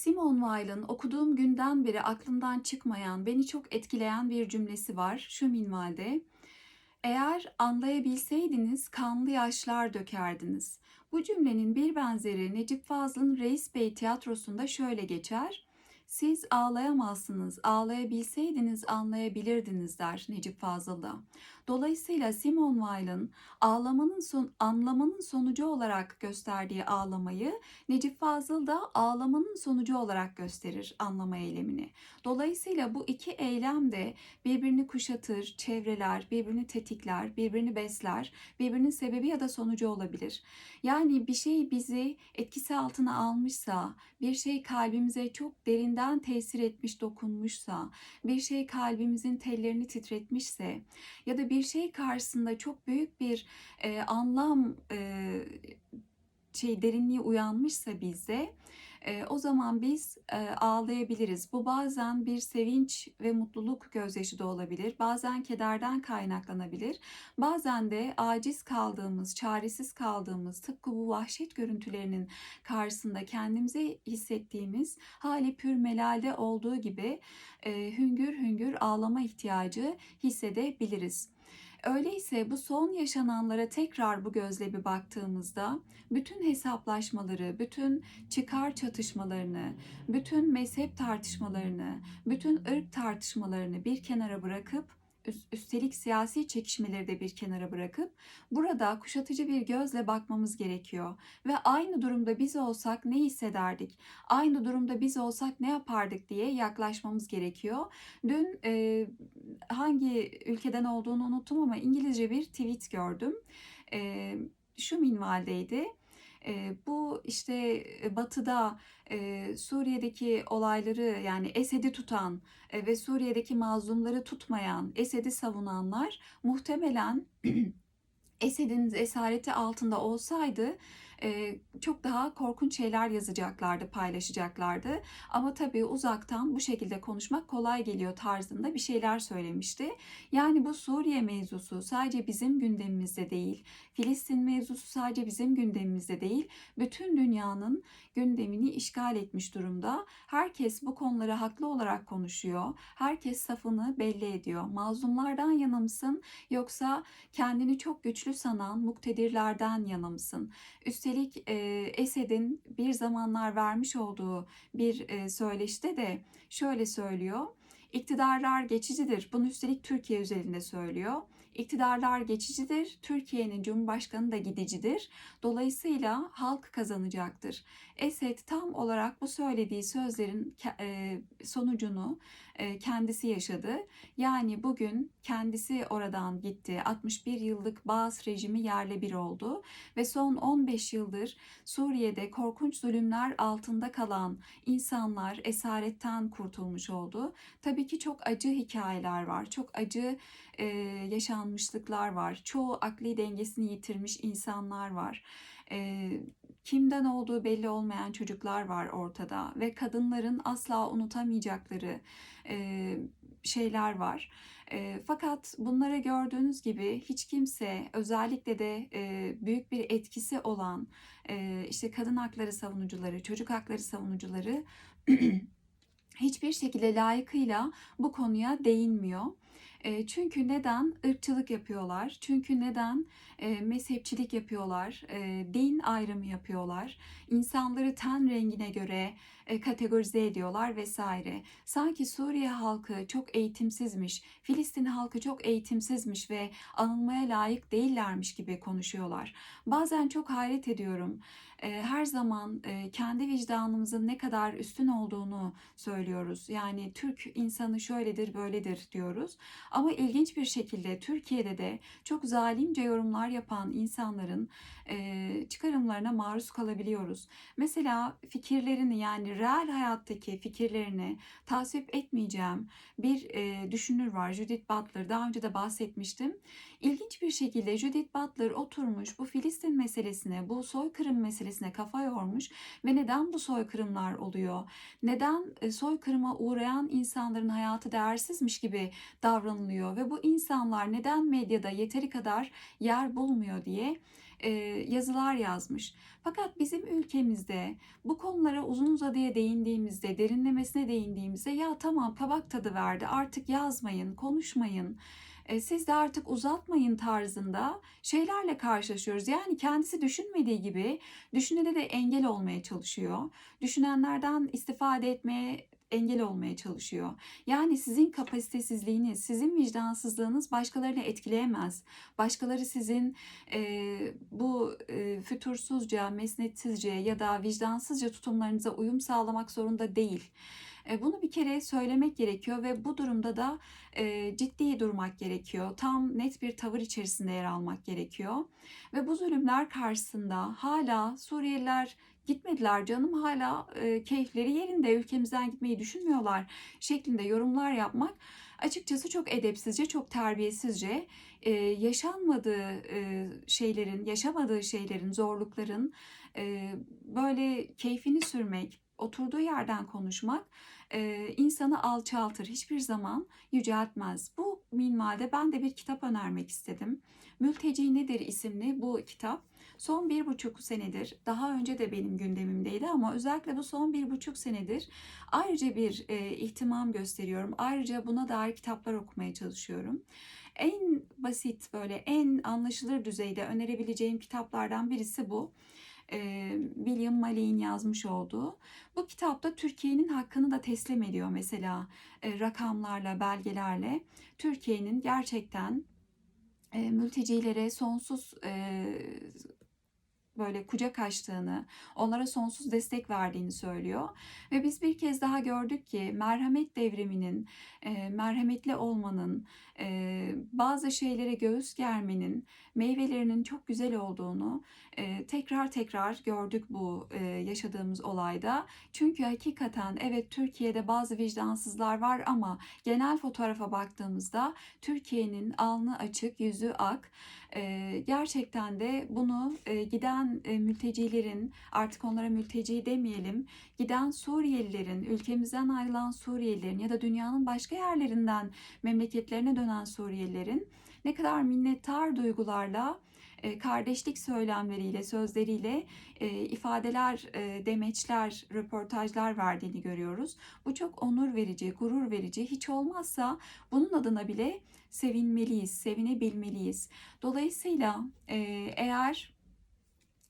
Simone Weil'ın okuduğum günden beri aklımdan çıkmayan, beni çok etkileyen bir cümlesi var şu minvalde. Eğer anlayabilseydiniz kanlı yaşlar dökerdiniz. Bu cümlenin bir benzeri Necip Fazıl'ın Reis Bey tiyatrosunda şöyle geçer. Siz ağlayamazsınız, ağlayabilseydiniz anlayabilirdiniz der Necip Fazıl da. Dolayısıyla Simone Weil'ın ağlamanın son, anlamanın sonucu olarak gösterdiği ağlamayı Necip Fazıl da ağlamanın sonucu olarak gösterir anlama eylemini. Dolayısıyla bu iki eylem de birbirini kuşatır, çevreler, birbirini tetikler, birbirini besler, birbirinin sebebi ya da sonucu olabilir. Yani bir şey bizi etkisi altına almışsa, bir şey kalbimize çok derinden tesir etmiş, dokunmuşsa, bir şey kalbimizin tellerini titretmişse ya da bir şey karşısında çok büyük bir e, anlam e, şey derinliği uyanmışsa bizde e, o zaman biz e, ağlayabiliriz. Bu bazen bir sevinç ve mutluluk gözyaşı da olabilir. Bazen kederden kaynaklanabilir. Bazen de aciz kaldığımız, çaresiz kaldığımız, tıpkı bu vahşet görüntülerinin karşısında kendimize hissettiğimiz hali pür melalde olduğu gibi e, hüngür hüngür ağlama ihtiyacı hissedebiliriz. Öyleyse bu son yaşananlara tekrar bu gözle bir baktığımızda bütün hesaplaşmaları, bütün çıkar çatışmalarını, bütün mezhep tartışmalarını, bütün ırk tartışmalarını bir kenara bırakıp üstelik siyasi çekişmeleri de bir kenara bırakıp burada kuşatıcı bir gözle bakmamız gerekiyor. Ve aynı durumda biz olsak ne hissederdik? Aynı durumda biz olsak ne yapardık diye yaklaşmamız gerekiyor. Dün e, hangi ülkeden olduğunu unuttum ama İngilizce bir tweet gördüm. E, şu minvaldeydi. Bu işte batıda Suriye'deki olayları yani Esed'i tutan ve Suriye'deki mazlumları tutmayan, Esed'i savunanlar muhtemelen Esed'in esareti altında olsaydı çok daha korkunç şeyler yazacaklardı, paylaşacaklardı. Ama tabii uzaktan bu şekilde konuşmak kolay geliyor tarzında bir şeyler söylemişti. Yani bu Suriye mevzusu sadece bizim gündemimizde değil, Filistin mevzusu sadece bizim gündemimizde değil, bütün dünyanın gündemini işgal etmiş durumda. Herkes bu konuları haklı olarak konuşuyor. Herkes safını belli ediyor. Mazlumlardan yana mısın yoksa kendini çok güçlü sanan muktedirlerden yana mısın? Üstelik e, Esed'in bir zamanlar vermiş olduğu bir e, söyleşte de şöyle söylüyor. İktidarlar geçicidir. Bunu üstelik Türkiye üzerinde söylüyor. İktidarlar geçicidir. Türkiye'nin Cumhurbaşkanı da gidicidir. Dolayısıyla halk kazanacaktır. Esed tam olarak bu söylediği sözlerin e, sonucunu e, kendisi yaşadı. Yani bugün kendisi oradan gitti. 61 yıllık Baas rejimi yerle bir oldu ve son 15 yıldır Suriye'de korkunç zulümler altında kalan insanlar esaretten kurtulmuş oldu. Tabii ki çok acı hikayeler var. Çok acı e, yaşanmışlıklar var. Çoğu akli dengesini yitirmiş insanlar var. Kimden olduğu belli olmayan çocuklar var ortada ve kadınların asla unutamayacakları e, şeyler var. E, fakat bunları gördüğünüz gibi hiç kimse özellikle de e, büyük bir etkisi olan e, işte kadın hakları savunucuları, çocuk hakları savunucuları hiçbir şekilde layıkıyla bu konuya değinmiyor. E, çünkü neden ırkçılık yapıyorlar? Çünkü neden e, mezhepçilik yapıyorlar? E, din ayrımı yapıyorlar? İnsanları ten rengine göre e, kategorize ediyorlar vesaire. Sanki Suriye halkı çok eğitimsizmiş, Filistin halkı çok eğitimsizmiş ve anılmaya layık değillermiş gibi konuşuyorlar. Bazen çok hayret ediyorum her zaman kendi vicdanımızın ne kadar üstün olduğunu söylüyoruz. Yani Türk insanı şöyledir, böyledir diyoruz. Ama ilginç bir şekilde Türkiye'de de çok zalimce yorumlar yapan insanların çıkarımlarına maruz kalabiliyoruz. Mesela fikirlerini yani real hayattaki fikirlerini tasvip etmeyeceğim bir düşünür var Judith Butler. Daha önce de bahsetmiştim. İlginç bir şekilde Judith Butler oturmuş bu Filistin meselesine, bu soykırım meselesine kafa yormuş ve neden bu soykırımlar oluyor? Neden e, soykırıma uğrayan insanların hayatı değersizmiş gibi davranılıyor ve bu insanlar neden medyada yeteri kadar yer bulmuyor diye e, yazılar yazmış. Fakat bizim ülkemizde bu konulara uzun uzadıya değindiğimizde, derinlemesine değindiğimizde ya tamam kabak tadı verdi artık yazmayın, konuşmayın, e, siz de artık uzatmayın tarzında şeylerle karşılaşıyoruz. Yani kendisi düşünmediği gibi düşünene de engel olmaya çalışıyor. Düşünenlerden istifade etmeye engel olmaya çalışıyor. Yani sizin kapasitesizliğiniz, sizin vicdansızlığınız başkalarını etkileyemez. Başkaları sizin e, bu e, fütursuzca, mesnetsizce ya da vicdansızca tutumlarınıza uyum sağlamak zorunda değil. E, bunu bir kere söylemek gerekiyor ve bu durumda da e, ciddi durmak gerekiyor. Tam net bir tavır içerisinde yer almak gerekiyor. Ve bu zulümler karşısında hala Suriyeliler gitmediler canım hala e, keyifleri yerinde ülkemizden gitmeyi düşünmüyorlar şeklinde yorumlar yapmak açıkçası çok edepsizce, çok terbiyesizce e, yaşanmadığı e, şeylerin, yaşamadığı şeylerin, zorlukların e, böyle keyfini sürmek, oturduğu yerden konuşmak e, insanı alçaltır. Hiçbir zaman yüceltmez. Bu minvalde ben de bir kitap önermek istedim. Mülteci Nedir isimli bu kitap. Son bir buçuk senedir, daha önce de benim gündemimdeydi ama özellikle bu son bir buçuk senedir ayrıca bir e, ihtimam gösteriyorum. Ayrıca buna dair kitaplar okumaya çalışıyorum. En basit böyle en anlaşılır düzeyde önerebileceğim kitaplardan birisi bu. William Malley'in yazmış olduğu. Bu kitapta Türkiye'nin hakkını da teslim ediyor mesela rakamlarla, belgelerle. Türkiye'nin gerçekten mültecilere sonsuz böyle kucak açtığını, onlara sonsuz destek verdiğini söylüyor. Ve biz bir kez daha gördük ki merhamet devriminin, e, merhametli olmanın, e, bazı şeylere göğüs germenin meyvelerinin çok güzel olduğunu e, tekrar tekrar gördük bu e, yaşadığımız olayda. Çünkü hakikaten evet Türkiye'de bazı vicdansızlar var ama genel fotoğrafa baktığımızda Türkiye'nin alnı açık, yüzü ak. Gerçekten de bunu giden mültecilerin, artık onlara mülteci demeyelim, giden Suriyelilerin, ülkemizden ayrılan Suriyelilerin ya da dünyanın başka yerlerinden memleketlerine dönen Suriyelilerin ne kadar minnettar duygularla kardeşlik söylemleriyle, sözleriyle e, ifadeler, e, demeçler, röportajlar verdiğini görüyoruz. Bu çok onur verici, gurur verici. Hiç olmazsa bunun adına bile sevinmeliyiz, sevinebilmeliyiz. Dolayısıyla eğer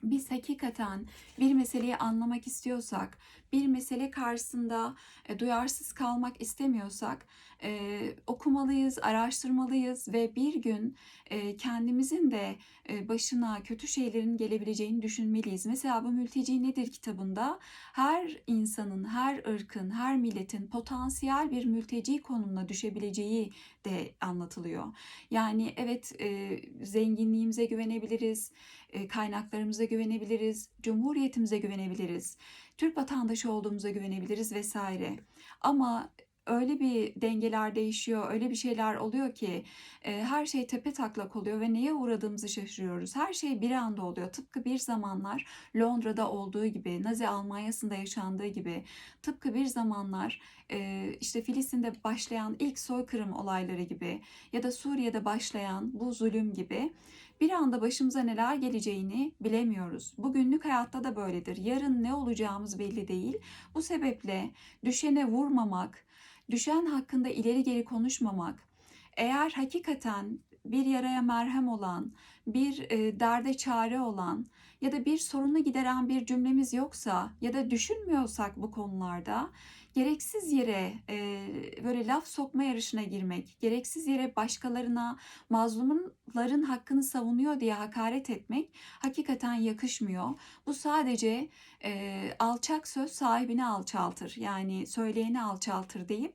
biz hakikaten bir meseleyi anlamak istiyorsak, bir mesele karşısında e, duyarsız kalmak istemiyorsak e, okumalıyız, araştırmalıyız ve bir gün e, kendimizin de e, başına kötü şeylerin gelebileceğini düşünmeliyiz. Mesela bu Mülteci Nedir kitabında her insanın, her ırkın, her milletin potansiyel bir mülteci konumuna düşebileceği de anlatılıyor. Yani evet e, zenginliğimize güvenebiliriz, e, kaynaklarımıza güvenebiliriz, cumhuriyetimize güvenebiliriz. Türk vatandaşı olduğumuza güvenebiliriz vesaire. Ama öyle bir dengeler değişiyor, öyle bir şeyler oluyor ki e, her şey tepe taklak oluyor ve neye uğradığımızı şaşırıyoruz. Her şey bir anda oluyor. Tıpkı bir zamanlar Londra'da olduğu gibi, Nazi Almanya'sında yaşandığı gibi, tıpkı bir zamanlar e, işte Filistin'de başlayan ilk soykırım olayları gibi ya da Suriye'de başlayan bu zulüm gibi bir anda başımıza neler geleceğini bilemiyoruz. Bugünlük hayatta da böyledir. Yarın ne olacağımız belli değil. Bu sebeple düşene vurmamak, düşen hakkında ileri geri konuşmamak, eğer hakikaten bir yaraya merhem olan, bir e, derde çare olan ya da bir sorunu gideren bir cümlemiz yoksa ya da düşünmüyorsak bu konularda gereksiz yere e, böyle laf sokma yarışına girmek, gereksiz yere başkalarına mazlumların hakkını savunuyor diye hakaret etmek hakikaten yakışmıyor. Bu sadece e, alçak söz sahibini alçaltır. Yani söyleyeni alçaltır deyip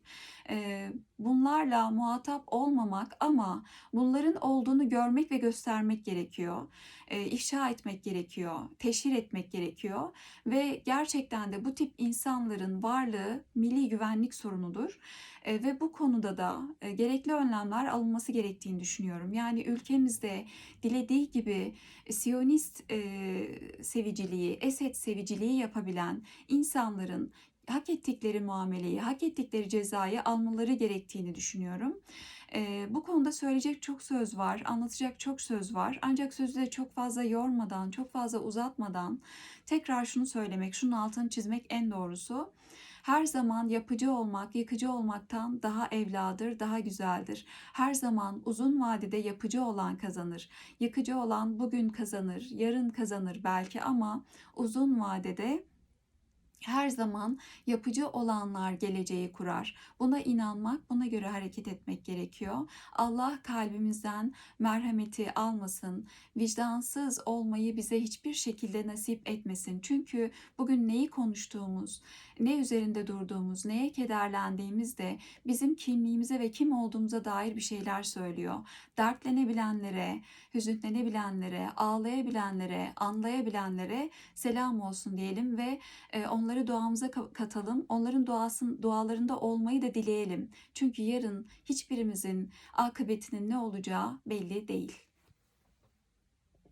e, bunlarla muhatap olmamak ama bunların olduğunu görmek ve göstermek gerekiyor. E, ifşa etmek gerekiyor, teşhir etmek gerekiyor ve gerçekten de bu tip insanların varlığı milli güvenlik sorunudur. E, ve bu konuda da e, gerekli önlemler alınması gerektiğini düşünüyorum. Yani ülkemizde dilediği gibi Siyonist e, seviciliği, Esed seviciliği yapabilen insanların hak ettikleri muameleyi, hak ettikleri cezayı almaları gerektiğini düşünüyorum. Eee, bu konuda söyleyecek çok söz var, anlatacak çok söz var. Ancak sözü de çok fazla yormadan, çok fazla uzatmadan tekrar şunu söylemek, şunun altını çizmek en doğrusu. Her zaman yapıcı olmak, yıkıcı olmaktan daha evladır, daha güzeldir. Her zaman uzun vadede yapıcı olan kazanır. Yıkıcı olan bugün kazanır, yarın kazanır belki ama uzun vadede her zaman yapıcı olanlar geleceği kurar. Buna inanmak, buna göre hareket etmek gerekiyor. Allah kalbimizden merhameti almasın, vicdansız olmayı bize hiçbir şekilde nasip etmesin. Çünkü bugün neyi konuştuğumuz, ne üzerinde durduğumuz, neye kederlendiğimiz de bizim kimliğimize ve kim olduğumuza dair bir şeyler söylüyor. Dertlenebilenlere, hüzünlenebilenlere, ağlayabilenlere, anlayabilenlere selam olsun diyelim ve e, onları duamıza ka- katalım. Onların duasın, dualarında olmayı da dileyelim. Çünkü yarın hiçbirimizin akıbetinin ne olacağı belli değil.